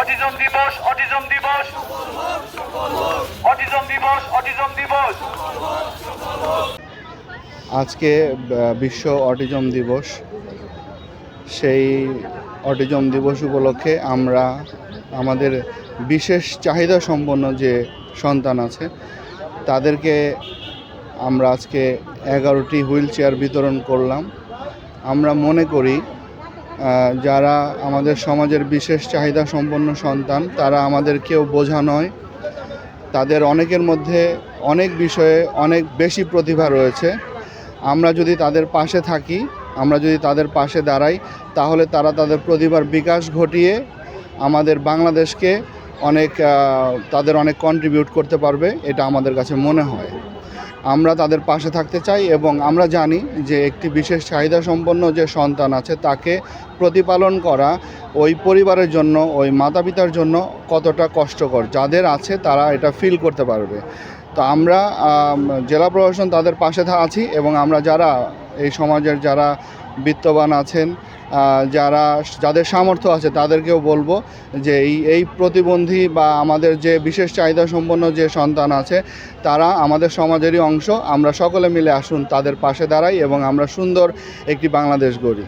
Autism দিবস autism দিবস। Autism দিবস অটিজম দিবস। আজকে বিশ্ব অটিজম দিবস। সেই অটিজম দিবস উপলক্ষে আমরা আমাদের বিশেষ চাহিদা সম্পন্ন যে সন্তান আছে, তাদেরকে আমরা আজকে এগারোটি হুইল চেয়ার বিতরণ করলাম। আমরা মনে করি যারা আমাদের সমাজের বিশেষ চাহিদা সম্পন্ন সন্তান, তারা আমাদের কেউ বোঝা নয়। তাদের অনেকের মধ্যে অনেক বিষয়ে অনেক বেশি প্রতিভা রয়েছে। আমরা যদি তাদের পাশে থাকি, আমরা যদি তাদের পাশে দাঁড়াই, তাহলে তারা তাদের প্রতিভার বিকাশ ঘটিয়ে আমাদের বাংলাদেশকে অনেক তাদের অনেক কন্ট্রিবিউট করতে পারবে, এটা আমাদের কাছে মনে হয়। আমরা তাদের পাশে থাকতে চাই এবং আমরা জানি যে একটি বিশেষ চাহিদা সম্পন্ন যে সন্তান আছে, তাকে প্রতিপালন করা ওই পরিবারের জন্য, ওই মাতা পিতার জন্য কতটা কষ্টকর। যাদের আছে, তারা এটা ফিল করতে পারবে। তো আমরা জেলা প্রশাসন তাদের পাশে আছি এবং আমরা যারা এই সমাজের যারা বিত্তবান আছেন যারা, যাদের সামর্থ্য আছে তাদেরকেও বলব যে এই এই প্রতিবন্ধী বা আমাদের যে বিশেষ চাহিদা সম্পন্ন যে সন্তান আছে, তারা আমাদের সমাজেরই অংশ। আমরা সকলে মিলে আসুন তাদের পাশে দাঁড়াই এবং আমরা সুন্দর একটি বাংলাদেশ গড়ি।